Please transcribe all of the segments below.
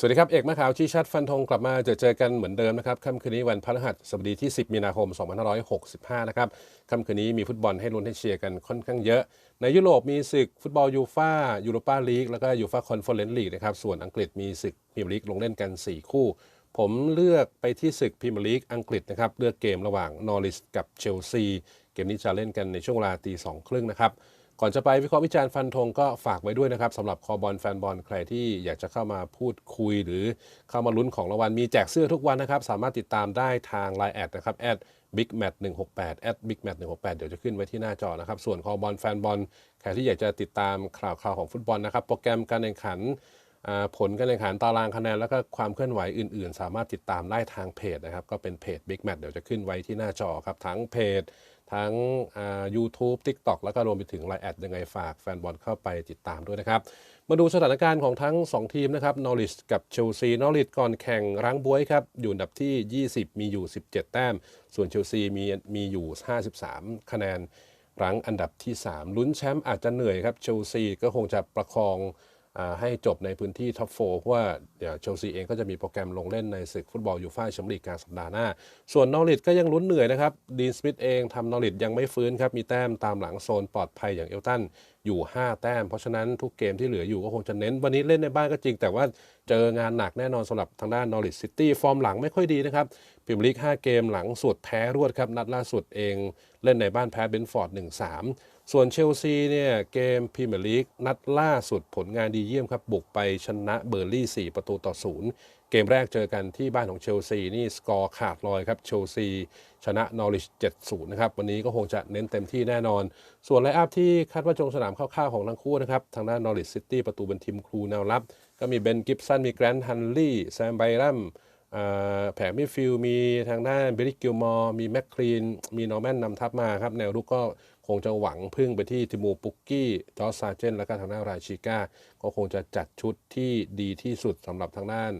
สวัสดีครับ เอกมะขาวชี้ชัดฟันธงกลับมาเจอเจอกันเหมือนเดิมนะครับค่ำคืนนี้วันพฤหัสบดีที่ 10 มีนาคม 2565 นะครับค่ำคืนนี้มีฟุตบอลให้ลุ้นให้เชียร์กันค่อนข้างเยอะ ในยุโรปมีศึกฟุตบอลยูฟ่ายูโรปาลีกแล้วก็ยูฟ่าคอนเฟอเรนซ์ลีกนะครับส่วนอังกฤษมีศึกพรีเมียร์ลีกลงเล่นกัน 4 คู่ ผมเลือกไปที่ศึกพรีเมียร์ลีกอังกฤษนะครับเลือกเกมระหว่างนอริสกับเชลซีเกมนี้จะเล่นกันในช่วงเวลาตีสองครึ่งนะครับ ก่อนจะไปวิเคราะห์วิจารณ์ฟันธงก็ฝากไว้ด้วยนะครับสำหรับคอบอลแฟนบอลใครที่อยากจะเข้ามาพูดคุย หรือเข้ามาลุ้นของรางวัลมีแจกเสื้อทุกวันนะครับ สามารถติดตามได้ทาง Line แอดนะครับแอด Big Mat 168แปดแอด Big Mat 168เดี๋ยวจะขึ้นไว้ที่หน้าจอนะครับ ส่วนคอบอลแฟนบอลใครที่อยากจะติดตามข่าวข่าวของฟุตบอลนะครับ โปรแกรมการแข่งขันผลการแข่งขันตารางคะแนนแล้วก็ความเคลื่อนไหวอื่น ๆ สามารถติดตามได้ทางเพจนะครับ ก็เป็นเพจ Big Match เดี๋ยวจะขึ้นไว้ที่หน้าจอครับ ทั้งเพจ ทั้ง YouTube TikTok แล้วก็รวมไปถึง Line แอดยังไงฝากแฟนบอลเข้าไปติดตามด้วยนะครับ มาดูสถานการณ์ของทั้ง 2 ทีมนะครับนอริสกับเชลซีนอริสก่อนแข่งรั้งบวยครับ อยู่อันดับที่ 20 มีอยู่ 17 แต้ม ส่วนเชลซีมีมีอยู่ 53 คะแนนรั้งอันดับที่ 3 ลุ้นแชมป์อาจจะเหนื่อยครับเชลซีก็คงจะประคอง ให้จบในพื้นที่ท็อปโฟเพราะว่าเดี๋ยวเชลซีเองก็จะมีโปรแกรมลงเล่นในศึกฟุตบอลยูฟ่าแชมเปี้ยนลีกกลางสัปดาห์หน้า ส่วนนอริทก็ยังลุ้นเหนื่อยนะครับดีนสมิธเองทำนอริทยังไม่ฟื้นครับ มีแต้มตามหลังโซนปลอดภัยอย่างเอลตันอยู่ 5 แต้ม เพราะฉะนั้นทุกเกมที่เหลืออยู่ก็คงจะเน้น วันนี้เล่นในบ้านก็จริง แต่ว่าเจองานหนักแน่นอนสำหรับทางด้านนอริทซิตี้ฟอร์มหลังไม่ค่อยดีนะครับพรีเมียร์ลีก5เกมหลังสุดแพ้รวดครับนัดล่าสุดเองเล่นในบ้านแพ้เบนฟอร์ด1-3 ส่วนเชลซีเนี่ยเกมพรีเมียร์ลีกนัดล่าสุดผลงานดีเยี่ยมครับ บุกไปชนะเบอร์ลี่ 4 ประตูต่อศูนย์เกมแรกเจอกันที่บ้านของเชลซีนี่สกอร์ขาดลอยครับเชลซีชนะนอริช7-0 นะครับ วันนี้ก็คงจะเน้นเต็มที่แน่นอน ส่วนไลอัพที่คาดว่าจงสนามคร่าวๆของทั้งคู่นะครับ ทางด้านนอริชซิตี้ประตูเป็นทีมครูแนวรับ ก็มีเบนกิฟสันมีแกรนท์ฮันลี่แซมไบรัม แผงมิฟิลมีทางด้านเบริกิลมอร์มีแมคคลีน มีนอร์แมนนำทัพมาครับ แนวรุกก็คงจะหวังพึ่งไปที่ทิมูปุกกี้จอร์ซาเจน แล้วก็ทางด้านราชิก้า ก็คงจะจัดชุดที่ดีที่สุดสำหรับทางด้าน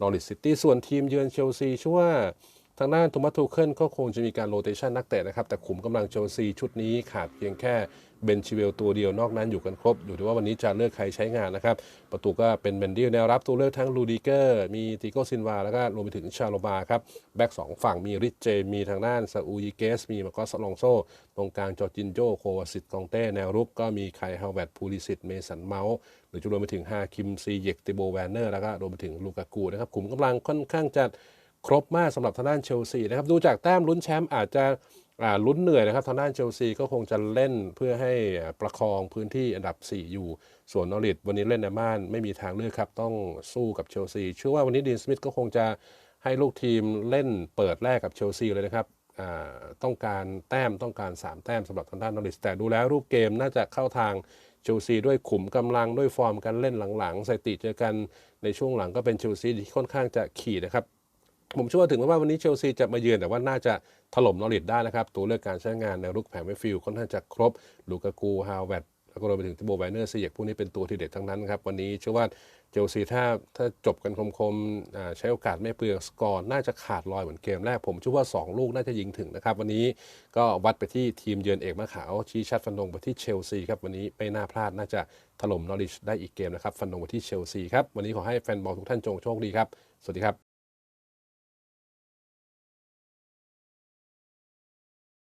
นอริสซิตี้ส่วนทีมเยือนเชลซีชื่อว่าางด้านโทมัสทูเคิลก็คงจะมีการโรเตชันนักเตะนะครับ แต่ขุมกำลังเชลซีชุดนี้ขาดเพียงแค่เบนชิเวลตัวเดียวนอกนั้นอยู่กันครบ อยู่ที่ว่าวันนี้จะเลือกใครใช้งานนะครับ ประตูก็เป็นเบนดิลแนวรับตัวเลือกทั้งลูดิเกอร์ มีติโกซินวา แล้วก็รวมไปถึงชาโลบาครับ แบ็กสองฝั่งมีริชเจ มีทางด้านซาอูยิเกส มีมาโกสลองโซ ตรงกลางจอร์จินโจโควาสิตกองเต้ แนวรุกก็มีไคฮาวเวตพูลิสิตเมสันเมาส์หรือจะรวมไปถึงฮาคิมซีเยกติโบแวนเนอร์แล้วก็รวมไปถึงลูกากูนะครับขุมกำลังค่อนข้างจะ ครบมากสำหรับทางด้านเชลซีนะครับดูจากแต้มลุ้นแชมป์อาจจะลุ้นเหนื่อยนะครับทางด้านเชลซีก็คงจะเล่นเพื่อให้ประคองพื้นที่อันดับ 4 อยู่ ส่วนนอริทวันนี้เล่นในบ้านไม่มีทางเลือกครับ ต้องสู้กับเชลซีเชื่อว่าวันนี้ดีนสมิธก็คงจะให้ลูกทีมเล่นเปิดแรกกับเชลซีเลยนะครับต้องการแต้มต้องการ 3 แต้มสำหรับทางด้านนอริทแต่ดูแล้วรูปเกมน่าจะเข้าทางเชลซีด้วยขุมกำลังด้วยฟอร์มการเล่นหลังๆสถิติเจอกันในช่วงหลังก็เป็นเชลซีที่ค่อนข้างจะขี่นะครับ ผมเชื่อว่าถึงแม้ว่าวันนี้เชลซีจะมาเยือนแต่ว่าน่าจะถล่มนอริทได้นะครับ ตัวเลือกการใช้งานในรุกแผงไม่ฟิลค่อนข้างจะครบลูกากูฮาวเวตแล้วก็รวมไปถึงทิโบไบเนอร์ซีเยกพวกนี้เป็นตัวที่เด็ดทั้งนั้นครับ วันนี้เชื่อว่าเชลซีถ้าถ้าจบกันคมๆใช้โอกาสไม่เปลืองสกอร์น่าจะขาดลอยเหมือนเกมแรก ผมเชื่อว่า 2 ลูกน่าจะยิงถึงนะครับ วันนี้ก็วัดไปที่ทีมเยือนเอกมะขาว ชี้ชัดฟันธงไปที่เชลซีครับวันนี้ไม่น่าพลาดน่าจะถล่มนอริชได้อีกเกมนะครับฟันธงไปที่เชลซีครับวันนี้ขอให้แฟนบอลทุกท่านจงโชคดีครับสวัสดีครับ